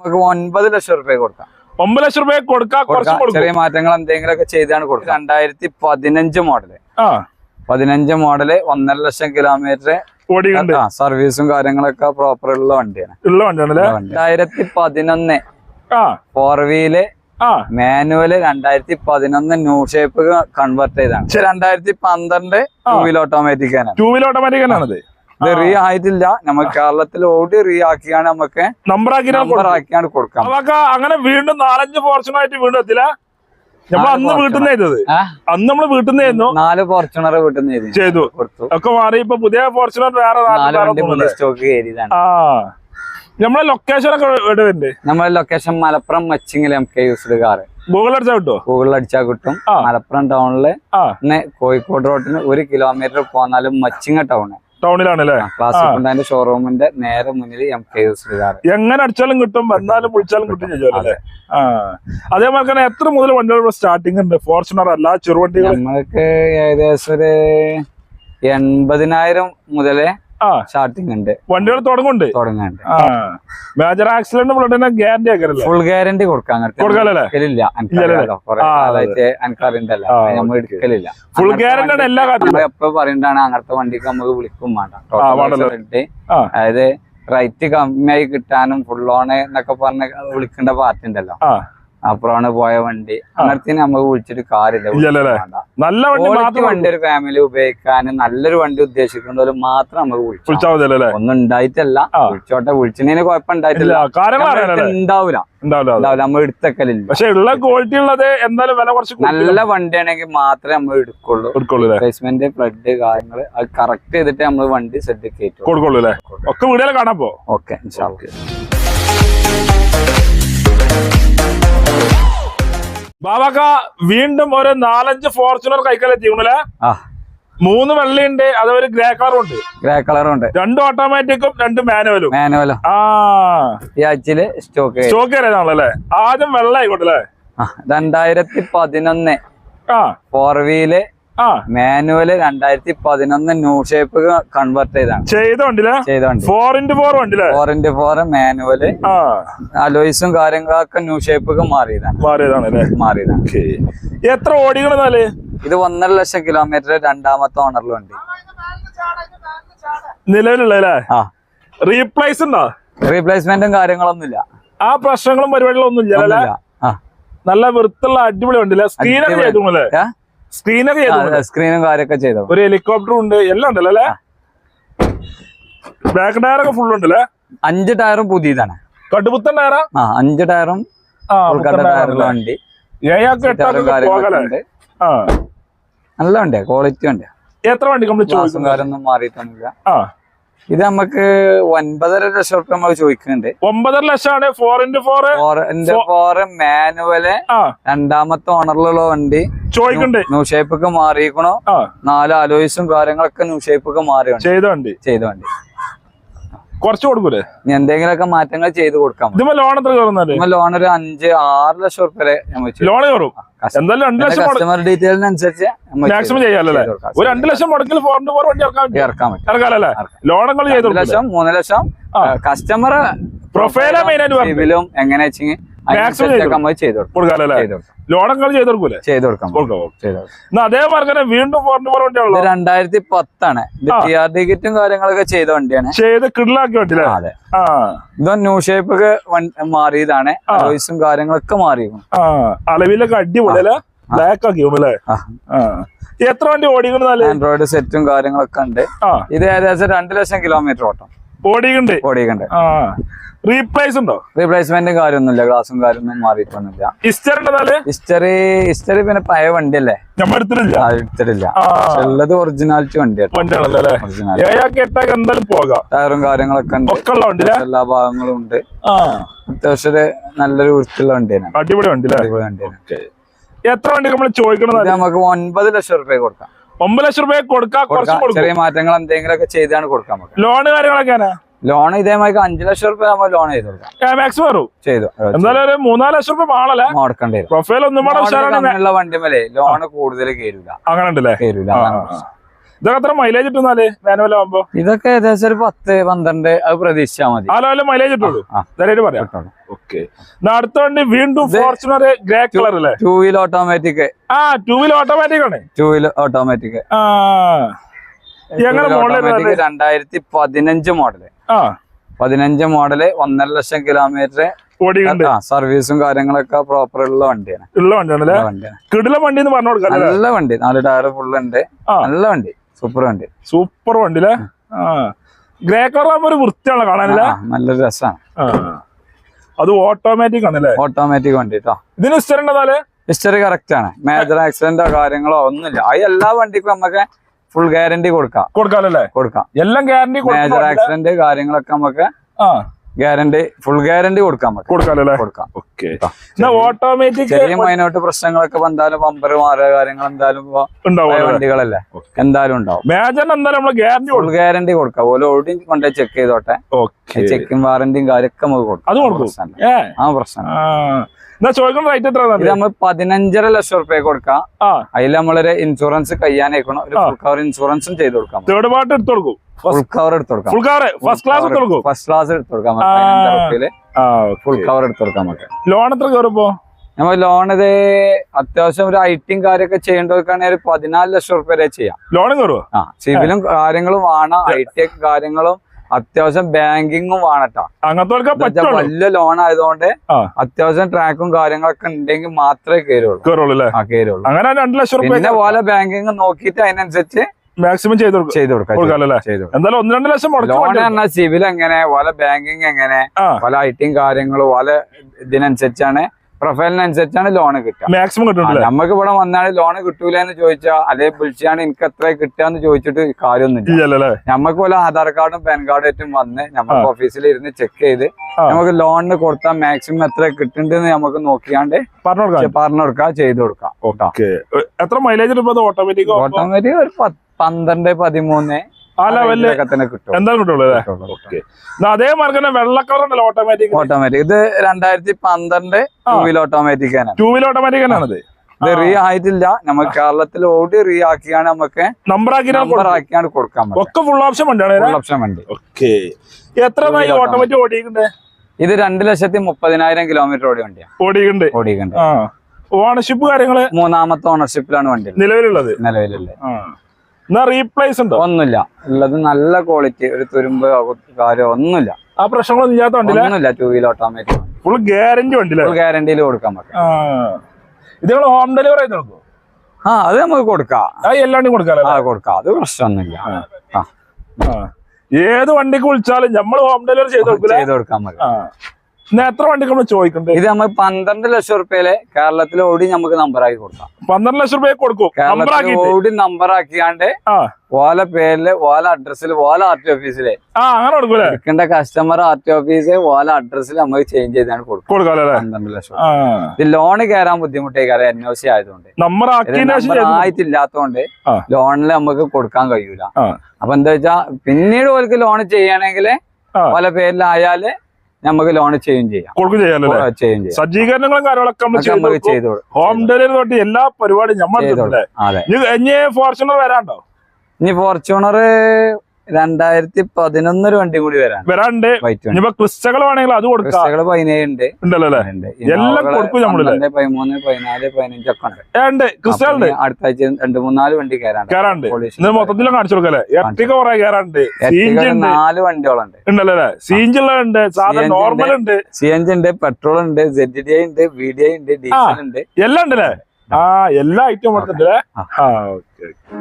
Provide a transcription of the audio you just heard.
നമുക്ക് ഒൻപത് ലക്ഷം റുപ്യ കൊടുക്കാം. ഒമ്പത് ലക്ഷം രൂപ കൊടുക്കാം ചെറിയ മാറ്റങ്ങൾ എന്തെങ്കിലും ഒക്കെ ചെയ്താണ് കൊടുക്കുക രണ്ടായിരത്തി പതിനഞ്ച് മോഡൽ. പതിനഞ്ച് മോഡൽ ഒന്നര ലക്ഷം കിലോമീറ്റർ സർവീസും കാര്യങ്ങളൊക്കെ പ്രോപ്പർ ഉള്ള വണ്ടിയാണ്. ഉള്ള രണ്ടായിരത്തി പതിനൊന്ന് ഫോർ വീൽ മാനുവൽ രണ്ടായിരത്തി പതിനൊന്ന് ന്യൂ ഷേപ്പ് കൺവേർട്ട് ചെയ്താണ്. പക്ഷെ രണ്ടായിരത്തി പന്ത്രണ്ട് ടൂ വീൽ ഓട്ടോമാറ്റിക് ആണ് ടൂ വീൽ ഓട്ടോമാറ്റിക് തന്നെയാണത് ഇത് റീ ആയിട്ടില്ല നമ്മൾ കേരളത്തിൽ ഓടി റീ ആക്കിയാണ് നമുക്ക് നമ്പറാക്കിയാണ് കൊടുക്കാം. നമുക്ക് അങ്ങനെ വീണ്ടും നാലഞ്ച് ഫോർച്യൂണർ ആയിട്ട് വീണ്ടും എത്തില്ല. നമ്മൾ അന്ന് വീട്ടിൽ. ചെയ്തത് അന്ന് നമ്മൾ വീട്ടിൽ നാല് ഫോർച്യൂണർ വീട്ടിൽ നിന്ന് ചെയ്തു. കൊടുത്തു. ഒക്കെ മാറി. ഇപ്പൊ പുതിയ ഫോർച്യൂണർ വേറെ. സ്റ്റോക്ക് ആ. നമ്മളെ ലൊക്കേഷൻ ഒക്കെ എവിടെ നമ്മുടെ location Malappuram മച്ചിങ്ങിൽ M K used car. Google അടിച്ചാൽ കിട്ടുമോ ഗൂഗിളിൽ അടിച്ചാൽ കിട്ടും. മലപ്പുറം ടൗണിൽ കോഴിക്കോട് റോഡിന് ഒരു കിലോമീറ്റർ പോന്നാലും മച്ചിങ്ങ ടൗണ് ടൗണിലാണല്ലേ? ക്ലാസിക് ഉണ്ടായ ഷോറൂമിന്റെ നേരെ മുന്നിൽ എം കെ എങ്ങനെ അടിച്ചാലും കിട്ടും വന്നാലും വിളിച്ചാലും കിട്ടും ചോദിച്ചാലേ ആ. അതേപോലെ തന്നെ എത്ര മുതൽ വണ്ടികൾ സ്റ്റാർട്ടിംഗ് ഉണ്ട്? ഫോർച്യൂണർ അല്ല ചെറുവണ്ടികൾ? നമ്മൾക്ക് ഏകദേശം ഒരു എൺപതിനായിരം മുതലേ ആ. സ്റ്റാർട്ടിങ് ഉണ്ട് വണ്ടികൾ തുടങ്ങുന്നുണ്ട്. തുടങ്ങുന്നുണ്ട്. മേജർ ആക്സിഡന്റ് ബ്ലഡിനെ ഗ്യാരണ്ടി ആക്കരല്ലേ ഫുൾ ഗ്യാരണ്ടി കൊടുക്കാൻ ആ, എനിക്കറിയണ്ടല്ലോ നമ്മൾ എടുക്കലില്ല. ഫുൾ ഗ്യാരണ്ടി എല്ലാ കാര്യങ്ങളും എപ്പോ പറയണ്ടാണ് അങ്ങനത്തെ വണ്ടിക്ക് നമുക്ക് വിളിക്കും വേണ്ട. അതായത് റൈറ്റ് കമ്മിയായി കിട്ടാനും ഫുൾ ഓണ് എന്നൊക്കെ പറഞ്ഞ് വിളിക്കേണ്ട പാർട്ടി ഉണ്ടല്ലോ. അപ്പുറമാണ് പോയ വണ്ടി. അങ്ങനത്തെ നമ്മൾ വിളിച്ചിട്ട് കാര്യമില്ല. ഇല്ലല്ലേ? നല്ല വണ്ടി വണ്ടി ഒരു ഫാമിലി ഉപയോഗിക്കാനും നല്ലൊരു വണ്ടി ഉദ്ദേശിക്കുന്നവര് മാത്രം നമുക്ക് വിളിച്ചു വിളിച്ചാൽ ഒന്നും ഉണ്ടായിട്ടല്ല. വിളിച്ചോട്ടെ. വിളിച്ചതിന് കുഴപ്പമുണ്ടായിട്ടില്ല ഉണ്ടാവില്ല ഉണ്ടാവില്ല. നമ്മൾ എടുത്തക്കലില്ല. പക്ഷെ ഉള്ള ക്വാളിറ്റി ഉള്ളത് എന്തായാലും വില കുറച്ച് നല്ല വണ്ടിയാണെങ്കിൽ മാത്രമേ നമ്മൾ എടുക്കുള്ളൂ. റിപ്ലേസ്മെന്റ് ഫ്ലഡ് കാര്യങ്ങൾ അത് കറക്റ്റ് ചെയ്തിട്ട് നമ്മൾ വണ്ടി സെറ്റ് കയറ്റും കൊടുക്കുള്ളൂ അല്ലേ? ഒക്കെ വീടുകൾ കാണാൻ പോ ഓക്കെ ബാബാക്ക വീണ്ടും ഒരു നാലഞ്ച് ഫോർച്യൂണർ കൈക്കലെത്തിക്കണല്ലേ ആ. മൂന്ന് വെള്ളയുണ്ട് അതൊരു ഒരു ഗ്രേ കളറും ഉണ്ട്. ഗ്രേ കളറും ഉണ്ട്. രണ്ട് ഓട്ടോമാറ്റിക്കും രണ്ട് മാനുവലും മാനുവലും ആ. ഈ ആഴ്ചയിൽ സ്റ്റോക്ക് സ്റ്റോക്ക് ആണല്ലേ ആദ്യം വെള്ള ആയിക്കോട്ടെ രണ്ടായിരത്തി പതിനൊന്ന് ഫോർ വീൽ മാനുവൽ രണ്ടായിരത്തി പതിനൊന്ന് ന്യൂ ഷേപ്പ് കൺവേർട്ട് ചെയ്താണ്. ചെയ്ത ചെയ്തോണ്ട്. ഫോർ ഇന്റു ഫോർ വണ്ടില്ലേ ഫോർ ഇന്റു ഫോർ മാനുവൽ. അലോയ്സും കാര്യങ്ങളൊക്കെ ന്യൂ ഷേപ്പ് മാറിയതാണ്. മാറിയതാണ്. മാറിയതാണ് എത്ര ഓടികളെന്നാൽ ഇത് ഒന്നര ലക്ഷം കിലോമീറ്റർ രണ്ടാമത്തെ ഓണറിൽ വണ്ടി നിലവിലുള്ള അല്ലേ ആ. റീപ്ലേസ് ഉണ്ടോ? റീപ്ലേസ്മെന്റും കാര്യങ്ങളൊന്നുമില്ല. ആ പ്രശ്നങ്ങളും പരിപാടികളും ഒന്നും ഇല്ല നല്ല വൃത്തിയുള്ള അടിപൊളി വണ്ടില്ലേ സ്ക്രീനൊക്കെ. ചെയ്തു? സ്ക്രീനൊക്കെ സ്ക്രീനും കാര്യൊക്കെ ചെയ്തു? ഒരു ഹെലികോപ്റ്റർ ഉണ്ട് എല്ലാം ഉണ്ടല്ലോ അല്ലേ? ബാക്ക് ടയർ ഒക്കെ ഫുൾ ഉണ്ടല്ലേ? അഞ്ച് ടയറും പുതിയതാണ്. കടുപ്പുത്തൻ ടയറാ ആ? അഞ്ച് ടയറും വണ്ടി. ഉണ്ട്. നല്ല വണ്ടിയാ ക്വാളിറ്റി വണ്ടിയാ. എത്ര വണ്ടി കംപ്ലീറ്റ് കാര്യമൊന്നും മാറിയിട്ടൊന്നുമില്ല. ആ. ഇത് നമുക്ക് ഒൻപതര ലക്ഷം റുപ്യ നമ്മൾ ചോദിക്കുന്നുണ്ട്. ഒമ്പതര ലക്ഷമാണ്. Four into four into four manual രണ്ടാമത്തെ ഓണറിലുള്ള വണ്ടി. ചോദിക്കണ്ട്. ന്യൂ ഷേപ്പൊക്കെ മാറിയിക്കണോ മാറിയിരിക്കണോ. നാല് അലോയ്സും കാര്യങ്ങളൊക്കെ ന്യൂ ഷേപ്പൊക്കെ ഒക്കെ വണ്ടി ചെയ്ത വണ്ടി. ചെയ്ത വണ്ടി. കുറച്ച് കൊടുക്കൂലേ? എന്തെങ്കിലുമൊക്കെ മാറ്റങ്ങൾ ചെയ്ത് കൊടുക്കാം ഇതിപ്പോ ലോൺ എത്ര കയറുന്നത് ലോൺ ഒരു അഞ്ച് ആറ് ലക്ഷം റുപ്യ വരെ. ലോൺ കയറും? കസ്റ്റമർ ഡീറ്റെയിലിനനുസരിച്ച് മാക്സിമം ഒരു രണ്ട് ലക്ഷം മുടക്കിൽ ഫോർ ഫോർ വണ്ടി ഇറക്കാൻ ചെയ്ത്? ലക്ഷം മൂന്ന് ലക്ഷം. കസ്റ്റമർ പ്രൊഫൈലാ എങ്ങനെ വെച്ചെങ്കിൽ ചെയ്ത് കൊടുക്കൂലേ? ചെയ്ത് കൊടുക്കാം. അതേമാതിരി തന്നെ വീണ്ടും വണ്ടിയാണല്ലോ രണ്ടായിരത്തി പത്താണ് ടി ആർ ടിക്കറ്റും കാര്യങ്ങളൊക്കെ ചെയ്ത വണ്ടിയാണ്. ചെയ്ത് കിടിലാക്കി അതെ. ഇത് ന്യൂ ഷേപ്പ് ഒക്കെ മാറിയതാണ്. വോയിസും കാര്യങ്ങളൊക്കെ മാറി. അളവിലൊക്കെ അടിപൊളി അല്ലേ ബ്ലാക്ക് ആക്കി അല്ലേ? ആ. ആ. എത്ര വണ്ടി ഓടിക്കുന്നത് ആൻഡ്രോയിഡ് സെറ്റും കാര്യങ്ങളൊക്കെ ഉണ്ട്. ഇത് ഏകദേശം രണ്ടു ലക്ഷം കിലോമീറ്റർ ഓട്ടം. ഓടിക്കണ്ട് ഓടിക്കണ്ട് ആ. റീപ്ലേസ് ഉണ്ടോ? റീപ്ലേസ്മെന്റും കാര്യമൊന്നുമില്ല. ഗ്ലാസും കാര്യമൊന്നും മാറിയിട്ടൊന്നുമില്ല. ഹിസ്റ്ററിന്റെ ഹിസ്റ്ററി ഹിസ്റ്ററി പിന്നെ പഴയ വണ്ടിയല്ലേ? നമ്മൾ എടുത്തിട്ടില്ല. എടുത്തിട്ടില്ല ഉള്ളത് ഒറിജിനാലിറ്റി വണ്ടിയാണ് പോകാം. ടയറും കാര്യങ്ങളൊക്കെ ഉണ്ട്. എല്ലാ ഭാഗങ്ങളും ഉണ്ട്. അത്യാവശ്യം നല്ലൊരു വൃത്തിയുള്ള വണ്ടിയാണ്. അടിപൊളി വണ്ടി അടിപൊളി വണ്ടിയാണ്. എത്ര വണ്ടി നമ്മൾ ചോദിക്കണത്? നമുക്ക് ഒൻപത് ലക്ഷം റുപ്യ കൊടുക്കാം. ഒമ്പത് ലക്ഷം രൂപ കൊടുക്കാം ചെറിയ മാറ്റങ്ങൾ എന്തെങ്കിലും ഒക്കെ ചെയ്താണ് കൊടുക്കാൻ ലോണ് കാര്യങ്ങളൊക്കെയാണ് ലോൺ ഇതേമാതിരി അഞ്ചു ലക്ഷം രൂപ നമ്മൾ ലോൺ ചെയ്ത് കൊടുക്കാം. വരും. ചെയ്തു. എന്തായാലും ഒരു മൂന്നാൽ ലക്ഷം രൂപ ആണല്ലേ മുടക്കേണ്ടി പ്രൊഫൈൽ ഒന്നും ഉള്ള വണ്ടിമല്ലേ ലോൺ കൂടുതൽ കയറില്ല അങ്ങനെ ഉണ്ടല്ലേ കയറൂല ഇതൊക്കെ മൈലേജ് കിട്ടുന്നാൽ? മാനുവൽ ആവുമ്പോ? ഇതൊക്കെ ഏകദേശം ഒരു പത്ത് പന്ത്രണ്ട് അത് പ്രതീക്ഷിച്ചാൽ മതി. ആ ലെവലിൽ മൈലേജ് കിട്ടുള്ളൂ. പറയാം. ഓക്കെ അടുത്ത വണ്ടി വീണ്ടും ഫോർച്യൂണർ ഗ്രേ കളർ അല്ലേ ടൂ വീൽ ഓട്ടോമാറ്റിക് ആ ടൂ വീൽ ഓട്ടോമാറ്റിക് ആണ് ടൂ വീൽ ഓട്ടോമാറ്റിക് രണ്ടായിരത്തി പതിനഞ്ച് മോഡൽ ആ. പതിനഞ്ച് മോഡൽ ഒന്നര ലക്ഷം കിലോമീറ്റർ സർവീസും കാര്യങ്ങളൊക്കെ പ്രോപ്പർ ഉള്ള വണ്ടിയാണ്. ഉള്ള വണ്ടിയാണ്. കിടില വണ്ടി എന്ന് പറഞ്ഞു കൊടുക്കാം നല്ല വണ്ടി. നാല് ടയർ ഫുള്ള് ഉണ്ട്. നല്ല വണ്ടി. സൂപ്പർ വണ്ടി. സൂപ്പർ വണ്ടി അല്ലേ ഗ്രേ കളർ ആകുമ്പോ ഒരു വൃത്തിയാണല്ലോ കാണാനില്ല? നല്ല നല്ലൊരു രസമാണ് അത് ഓട്ടോമാറ്റിക് ആണല്ലേ? ഓട്ടോമാറ്റിക് വണ്ടി കേട്ടോ ഇതിന് ഹിസ്റ്ററി ഉണ്ടതാൽ ഹിസ്റ്ററി കറക്റ്റ് ആണ്. മേജർ ആക്സിഡന്റോ കാര്യങ്ങളോ ഒന്നുമില്ല. അത് എല്ലാ വണ്ടിക്കും നമുക്ക് ഫുൾ ഗ്യാരണ്ടി കൊടുക്കാം. കൊടുക്കാനല്ലേ കൊടുക്കാം. എല്ലാം ഗ്യാരണ്ടി മേജർ ആക്സിഡന്റ് കാര്യങ്ങളൊക്കെ നമുക്ക് ആ. ഗ്യാരണ്ടി ഫുൾ ഗ്യാരണ്ടി കൊടുക്കാൻ പറ്റും കൊടുക്കാം. ഓക്കെ ഓട്ടോമാറ്റിക് ചെറിയ മൈനോട്ട് പ്രശ്നങ്ങളൊക്കെ എന്തായാലും പമ്പർ മാറുക കാര്യങ്ങൾ എന്തായാലും വണ്ടികളല്ലേ? എന്തായാലും ഉണ്ടാവും. ഗ്യാരണ്ടി ഫുൾ ഗ്യാരണ്ടി കൊടുക്കാം. ഓരോ ഓടി കൊണ്ടുപോയി ചെക്ക് ചെയ്തോട്ടെ. ഓക്കെ ചെക്കും വാറന്റിയും കാര്യമൊക്കെ നമുക്ക് കൊടുക്കാം. ആ പ്രശ്നം ഇത് നമ്മൾ പതിനഞ്ചര ലക്ഷം റുപ്യ കൊടുക്കാം. അതിൽ നമ്മളൊരു ഇൻഷുറൻസ് കയ്യാനേക്കണം ഒരു ഫുൾ കവർ ഇൻഷുറൻസും ചെയ്ത് കൊടുക്കാം. തേർഡ് പാർട്ട് എടുത്തു കൊടുക്കും. ഫുൾ കവർ എടുത്ത് കൊടുക്കാം. ഫുൾ ഫസ്റ്റ് ക്ലാസ് കൊടുക്കും ഫസ്റ്റ് ക്ലാസ് എടുത്ത് കൊടുക്കാം ആ. ഫുൾ കവർ എടുത്ത് കൊടുക്കാം നമുക്ക് ലോൺ എത്ര കയറിപ്പോ നമ്മൾ ലോൺ ഇത് അത്യാവശ്യം ഒരു ഐറ്റിയും കാര്യൊക്കെ ചെയ്യേണ്ടവർക്കാണെങ്കിൽ ഒരു പതിനാല് ലക്ഷം റുപ്യ വരെ ചെയ്യാം. ലോൺ കയറുമോ ആ സിവിലും കാര്യങ്ങളും വേണം ഐ ടി കാര്യങ്ങളും അത്യാവശ്യം ബാങ്കിങ്ങും വേണട്ടോ അങ്ങനത്തെ വലിയ ലോൺ ആയതുകൊണ്ട് അത്യാവശ്യം ട്രാക്കും കാര്യങ്ങളൊക്കെ ഉണ്ടെങ്കിൽ മാത്രമേ കയറുള്ളൂ. കയറുള്ളൂ അങ്ങനെ രണ്ടു ലക്ഷം പിന്നെ പോലെ ബാങ്കിങ് നോക്കിയിട്ട് അതിനനുസരിച്ച് മാക്സിമം ചെയ്ത് ചെയ്ത് കൊടുക്കാം എന്തായാലും ഒന്ന് രണ്ട് ലക്ഷം മുടക്കും. സിവിൽ എങ്ങനെ പല ബാങ്കിങ് എങ്ങനെ പല പല ഐറ്റിയും കാര്യങ്ങളും പല ഇതിനനുസരിച്ചാണ് പ്രൊഫൈലിനനുസരിച്ചാണ് ലോൺ കിട്ടുക. മാക്സിമം നമുക്ക് ഇവിടെ വന്നാൽ ലോൺ കിട്ടൂല എന്ന് ചോദിച്ചാൽ അതേ വിളിച്ചാണ് എനിക്ക് എത്ര കിട്ടുക ചോദിച്ചിട്ട് കാര്യമൊന്നുമില്ല. നമുക്ക് പോലെ ആധാർ കാർഡും പാൻ കാർഡും ഏറ്റവും വന്ന് നമുക്ക് ഓഫീസിൽ ഇരുന്ന് ചെക്ക് ചെയ്ത് നമുക്ക് ലോണിന് കൊടുത്താൽ മാക്സിമം എത്ര കിട്ടുന്നുണ്ടെന്ന് നമുക്ക് നോക്കിയാണ്ട് പറഞ്ഞു കൊടുക്കാം. ചെയ്ത് കൊടുക്കാം എത്ര മൈലേജ് ഓട്ടോമാറ്റിക് ഓട്ടോമാറ്റിക് ഒരു പന്ത്രണ്ട് പതിമൂന്ന്. ആ ലെവലിൽ ഒക്കെ തന്നെ കിട്ടും. എന്തായാലും കിട്ടുള്ളൂ അല്ലേ? ഓക്കെ. അതേ മാർക്ക് തന്നെ വെള്ള കളർ ഉണ്ടല്ലോ ഓട്ടോമാറ്റിക് ഓട്ടോമാറ്റിക് ഇത് രണ്ടായിരത്തി പന്ത്രണ്ട്. ടൂ വീൽ ഓട്ടോമാറ്റിക് ആണ്. ടൂ വീൽ ഓട്ടോമാറ്റിക് ഇത്. റീ ആയിട്ടില്ല നമുക്ക് കേരളത്തിൽ ഓടി റീ ആക്കിയാണ് നമുക്ക് നമ്പർ ആക്കി നമ്പർ ആക്കിയാണ് കൊടുക്കാൻ ഒക്കെ ഫുൾ ഓപ്ഷൻ ഉണ്ട് ഫുൾ ഓപ്ഷൻ വണ്ടി. ഓക്കെ. എത്ര ഓട്ടോമാറ്റിക് ഓടിയിട്ടുണ്ട്? ഇത് രണ്ട് ലക്ഷത്തി മുപ്പതിനായിരം കിലോമീറ്റർ ഓടി വണ്ടിയാണ്. ഓടിയിട്ടുണ്ട്. ഓടിയിട്ടുണ്ട്. ഓണർഷിപ്പ് കാര്യങ്ങൾ? മൂന്നാമത്തെ ഓണർഷിപ്പിലാണ് വണ്ടി നിലവിലുള്ളത്? നിലവിലുള്ളത്. എന്നാ റീപ്ലേസ് ഉണ്ടോ? ഒന്നുമില്ല. ഉള്ളത് നല്ല ക്വാളിറ്റി ഒരു തുരുമ്പ് കാര്യം ഒന്നുമില്ല. ആ പ്രശ്നങ്ങളൊന്നും ഇല്ലാത്ത വണ്ടിയില്ല ഒന്നുമില്ല two wheeler automatic full guarantee വണ്ടിയില്ലേ full ഗ്യാരണ്ടിയിൽ കൊടുക്കാൻ പറ്റും. ഇത് നിങ്ങൾ ഹോം ഡെലിവറി ആയിട്ട് നോക്കൂ ആ അത് നമുക്ക് കൊടുക്കാം. എല്ലാണ്ടും കൊടുക്കാം ആ കൊടുക്കാം. അത് പ്രശ്നമൊന്നുമില്ല. ഏത് വണ്ടിക്ക് വിളിച്ചാലും നമ്മൾ ഹോം ഡെലിവറി ചെയ്ത് കൊടുക്കാം ചെയ്ത് കൊടുക്കാൻ പറ്റും. എത്ര വണ്ടിക്ക് നമ്മൾ ചോദിക്കണ്ടേ? ഇത് നമ്മൾ പന്ത്രണ്ട് ലക്ഷം റുപ്യയിൽ കേരളത്തിൽ ഓടി നമുക്ക് നമ്പർ ആക്കി കൊടുക്കാം. പന്ത്രണ്ട് ലക്ഷം റുപ്യ കൊടുക്കും. ഓടി നമ്പർ ആക്കിയാണ്ട് ഓല പേരിൽ ഓല അഡ്രസ്സിൽ ഓല ആർ ടി ഓഫീസിൽ എടുക്കേണ്ട കസ്റ്റമർ ആർ ടി ഓഫീസ് ഓല അഡ്രസ്സിൽ നമ്മൾ ചേഞ്ച് ചെയ്താണ് അല്ലേ? പന്ത്രണ്ട് ലക്ഷം ഇത് ലോണ് കയറാൻ ബുദ്ധിമുട്ടേ കാരണം എൻ ഒ സി ആയതുകൊണ്ട് ആയിട്ടില്ലാത്തോണ്ട് ലോണിൽ നമുക്ക് കൊടുക്കാൻ കഴിയൂല. അപ്പൊ എന്താ വെച്ചാ പിന്നീട് ഓർക്ക് ലോൺ ചെയ്യണമെങ്കിൽ. ഓല പേരിലായാൽ നമുക്ക് ലോൺ ചെയ്യും ചെയ്യാം. കൊടുക്കും ചെയ്യും സജ്ജീകരണങ്ങളും കാര്യങ്ങളൊക്കെ ചെയ്ത് ഹോം ഡെലിവറി തൊട്ട് എല്ലാ പരിപാടിയും നമ്മൾ ഫോർച്യൂണർ വരാണ്ടോ ഇനി ഫോർച്യൂണർ രണ്ടായിരത്തി പതിനൊന്നൊരു വണ്ടി കൂടി വരാം വരാണ്ട്. ഇനിയിപ്പോ ക്രിസ്റ്റകൾ വേണമെങ്കിൽ അത് കൊടുക്കാം. പതിനേഴ് ഉണ്ടല്ലോ? എല്ലാം കൊടുക്കും പതിമൂന്ന് പതിനാല് പതിനഞ്ചൊക്കെ ഉണ്ട്. അടുത്ത ആഴ്ച രണ്ട് മൂന്നാൽ വണ്ടി കയറാണ്ട് കയറാണ്ട് കാണിച്ചു കൊടുക്കല്ലേ? എർട്ടിക കുറെ കയറാണ്ട് Ertiga സീഞ്ച് ഉണ്ട് നാല് വണ്ടികളുണ്ട്. ഉണ്ടല്ലോ അല്ലേ? സീഞ്ച് ഉണ്ട് സാധാരണ നോർമൽ ഉണ്ട്. സി എൻ ജി ഉണ്ട് പെട്രോൾ ഉണ്ട് സെഡ് ഡി ഐ ഉണ്ട് വി ഡി ഐ ഉണ്ട്. ഡീസൽ ഉണ്ട് എല്ലാം ഉണ്ടല്ലേ? ആ എല്ലാ ഐറ്റം എടുത്തിട്ടല്ലേ ആ. Okay okay.